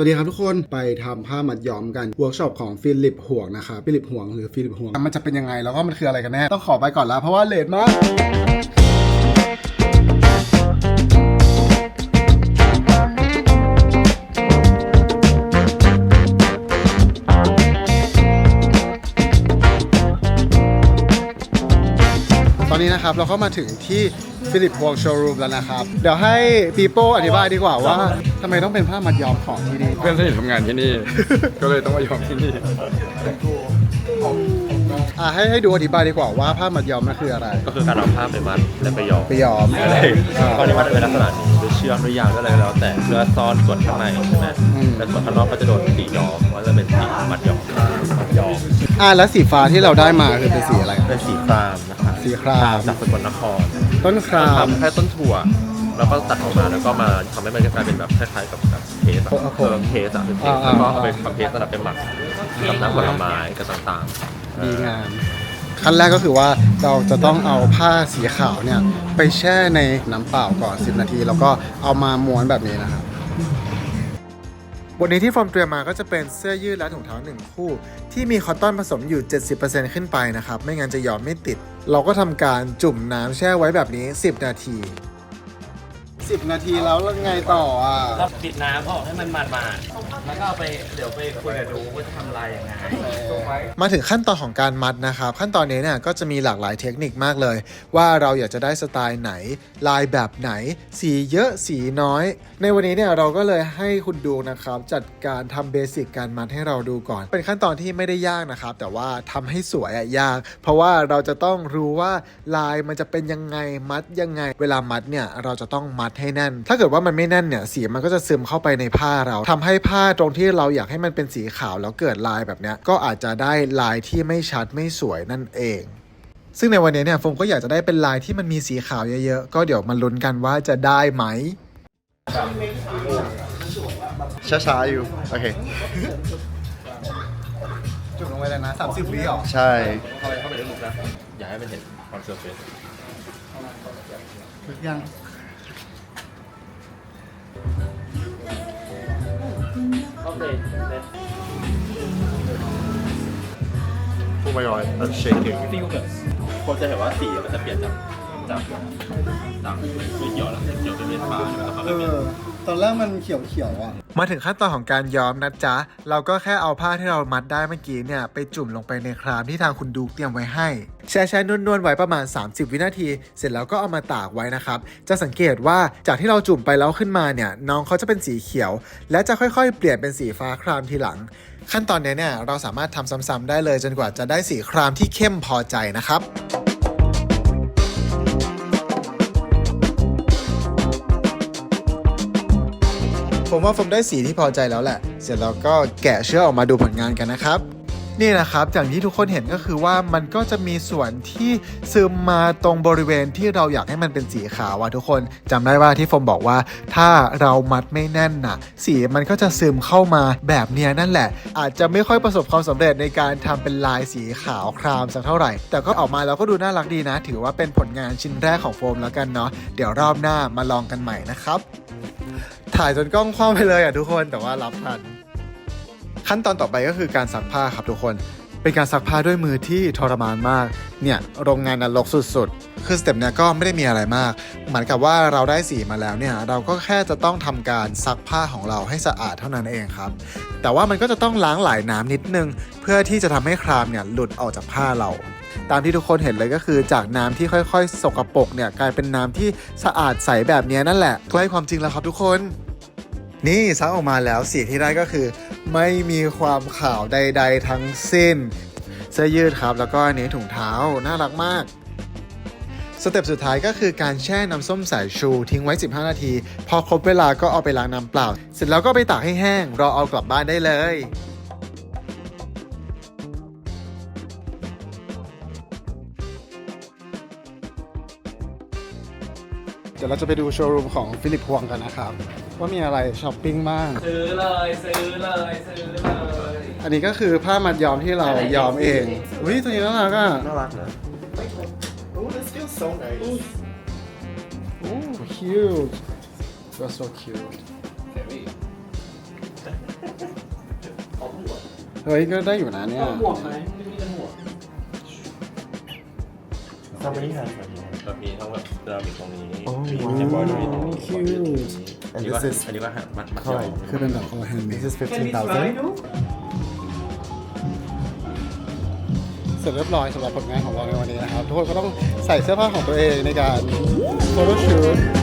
สวัสดีครับทุกคนไปทำผ้ามัดย้อมกันเวิร์กช็อปของฟิลิปห่วงนะครับฟิลิปห่วงหรือฟิลิปห่วงมันจะเป็นยังไงแล้วก็มันคืออะไรกันแน่ต้องขอไปก่อนแล้วเพราะว่าเลทมาก อนนี้นะครับเราก็มาถึงที่ฟิลิปวองโชว์รูมแล้วนะครับ เดี๋ยวให้ปีโป้อธิบายดีกว่าว่าทำไมต้องเป็นผ้ามัดย้อมของที่นี่ เพื่อนสนิททำงานที่นี่ ก็เลยต้องมายอมที่นี่ อะให้ให้ดูอธิบายดีกว่าว่าผ้ามัดย้อมนั่นคืออะไร ก็คือการเอาผ้าไปมัดและไปย้อมไปย้อมอะไรอ่าก็ในมัดเป็นลักษณะนี้ด้วยเชือกด้วยยางด้วยอะไรก็แล้ว แต่เพื่อซ่อนส่วนข้างในใช่ไหมอืมแต่ส่วนข้างนอกก็จะโดนสีย้อมว่าจะเป็นสีมัดย้อมมัดย้อมอะแล้วสีฟ้าที่เราได้มาคือเป็นสีอะไรเป็นสีครามนะครับ สีคราม จากสกลนครต้นคราม ทำแค่ต้นถั่ว แล้วก็ตัดออกมาแล้วก็มาทำให้มันกลายเป็นแบบคล้ายๆกับแบบเพสอะโอ้โหเออเพสอะเป็นเพสอ่าแล้วก็อ่าเอาไปทำเพสสำหรับเป็นหมักกับน้ำผลไม้กับต่างๆดีงาม ขั้นแรกก็คือว่าเราจะต้องเอาผ้าสีขาวเนี่ย ไปแช่ในน้ำเปล่าก่อน 10 นาที แล้วก็เอามาม้วนแบบนี้นะครับ วันนี้ที่ฟอร์มเตรียมมาก็จะเป็นเสื้อยืดและถุงเท้าหนึ่งคู่ ที่มีคอตตอนผสมอยู่ 70%ขึ้นไปนะครับ ไม่งั้นจะยอมไม่ติด เราก็ทำการจุ่มน้ำแช่ไว้แบบนี้ 10 นาที 10 นาทีแล้วแล้วไงต่ออะเราปิดน้ำออกให้มันมาดมาดๆแล้วก็เอาไปเดี๋ยวไปคุยกับดูว่าจะทำลายยังไง มาถึงขั้นตอนของการมัดนะครับ ขั้นตอนนี้เนี่ยก็จะมีหลากหลายเทคนิคมากเลย ว่าเราอยากจะได้สไตล์ไหน ลายแบบไหน สีเยอะสีน้อย ในวันนี้เนี่ยเราก็เลยให้คุณดูนะครับ จัดการทำเบสิกการมัดให้เราดูก่อน เป็นขั้นตอนที่ไม่ได้ยากนะครับ แต่ว่าทำให้สวยอะยาก เพราะว่าเราจะต้องรู้ว่าลายมันจะเป็นยังไงมัดยังไง เวลามัดเนี่ยเราจะต้องมัดให้แน่น ถ้าเกิดว่ามันไม่แน่นเนี่ยสีมันก็จะซึมเข้าไปในผ้าเราทำให้ผ้าตรงที่เราอยากให้มันเป็นสีขาวแล้วเกิดลายแบบเนี้ยก็อาจจะได้ลายที่ไม่ชัดไม่สวยนั่นเองซึ่งในวันนี้เนี่ยโฟมก็อยากจะได้เป็นลายที่มันมีสีขาวเยอะๆ ก็เดี๋ยวมาลุ้นกันว่าจะได้ไหม ช้าๆ อยู่ โอเค จุดลงไปเลยนะ30วิหรอ ใช่ เข้าไปเข้าไปในรูปนะ อย่าให้มันเห็นความเซอร์เฟซยัง โอเค Oh my god that's shaking ฟิลแบบคนจะเห็นว่าสีมันจะเปลี่ยนจาก จากจากไม่เขียวแล้วเขียวจะเป็นฟ้าแล้วก็เป็นอตอนแรกมันเขียวๆอะ มาถึงขั้นตอนของการย้อมนะจ๊ะ เราก็แค่เอาผ้าที่เรามัดได้เมื่อกี้เนี่ย ไปจุ่มลงไปในครามที่ทางคุณดูเตรียมไว้ให้แช่แช่นวลๆไว้ประมาณ 30 วินาที เสร็จแล้วก็เอามาตากไว้นะครับ จะสังเกตว่าจากที่เราจุ่มไปแล้วขึ้นมาเนี่ย น้องเขาจะเป็นสีเขียว และจะค่อยๆ เปลี่ยนเป็นสีฟ้าครามทีหลัง ขั้นตอนนี้เนี่ยเราสามารถทำซ้ำๆได้เลยจนกว่าจะได้สีครามที่เข้มพอใจนะครับ ผมว่าผมได้สีที่พอใจแล้วแหละ เสร็จแล้วก็แกะเชือกออกมาดูผลงานกันนะครับ นี่นะครับอย่างที่ทุกคนเห็นก็คือว่ามันก็จะมีส่วนที่ซึมมาตรงบริเวณที่เราอยากให้มันเป็นสีขาวอะทุกคนจำได้ว่าที่ผมบอกว่า ถ้าเรามัดไม่แน่นน่ะสีมันก็จะซึมเข้ามาแบบเนี้ยนั่นแหละ อาจจะไม่ค่อยประสบความสำเร็จในการทำเป็นลายสีขาวครามสักเท่าไหร่ แต่ก็ออกมาแล้วก็ดูน่ารักดีนะ ถือว่าเป็นผลงานชิ้นแรกของโฟมแล้วกันเนาะเดี๋ยวรอบหน้ามาลองกันใหม่นะครับ ถ่ายจนกล้องคว่ำไปเลยอะทุกคนแต่ว่ารับทัน ขั้นตอนต่อไปก็คือการซักผ้าครับทุกคน เป็นการซักผ้าด้วยมือที่ทรมานมาก เนี่ยโรงงานนรกสุดๆ คือสเต็ปเนี้ยก็ไม่ได้มีอะไรมาก เหมือนกับว่าเราได้สีมาแล้วเนี่ย เราก็แค่จะต้องทำการซักผ้าของเราให้สะอาดเท่านั้นเองครับ แต่ว่ามันก็จะต้องล้างหลายน้ำนิดนึง เพื่อที่จะทำให้ครามเนี่ยหลุดออกจากผ้าเราตามที่ทุกคนเห็นเลยก็คือจากน้ำที่ค่อยๆ สกปรกเนี่ยกลายเป็นน้ำที่สะอาดใสแบบนี้นั่นแหละ ใกล้ความจริงแล้วครับทุกคน นี่ซักออกมาแล้วสีที่ได้ก็คือ ไม่มีความขาวใด ๆ ทั้งสิ้นเสื้อยืดครับ แล้วก็อันนี้ถุงเท้าน่ารักมากสเต็ปสุดท้ายก็คือการแช่น้ำส้มสายชูทิ้งไว้ 15 นาที พอครบเวลาก็เอาไปล้างน้ำเปล่า เสร็จแล้วก็ไปตากให้แห้ง รอเอากลับบ้านได้เลย เดี๋ยวเราจะไปดูโชว์รูมของฟิลิปพวงกันนะครับ ว่ามีอะไรช้อปปิ้งบ้าง ซื้อเลยซื้อเลยซื้อเลยอันนี้ก็คือผ้ามัดย้อมที่เราย้อมเองอุ้ยตัวนี้น่ารักอะน่ารักนะ oh this feels so nice Oh, cute. You're so cute. เฮ้ยก็ได้อยู่นะเนี่ยหมวกไหม ทำไม่ได้ทำแบบนี้ทั้งแบบเซรามิกตรงนี้โอ้มีว้าวเทมบอยด้วยตรงนี้ cute อันนี้ก็อันนี้ก็หันมัดมัดยอมคือเป็นแบบคอแฮนด์เมด This is 15,000เสร็จเรียบร้อยสำหรับผลงานของเราในวันนี้นะครับ ทุกคนก็ต้องใส่เสื้อผ้าของตัวเองในการโฟโต้ชูต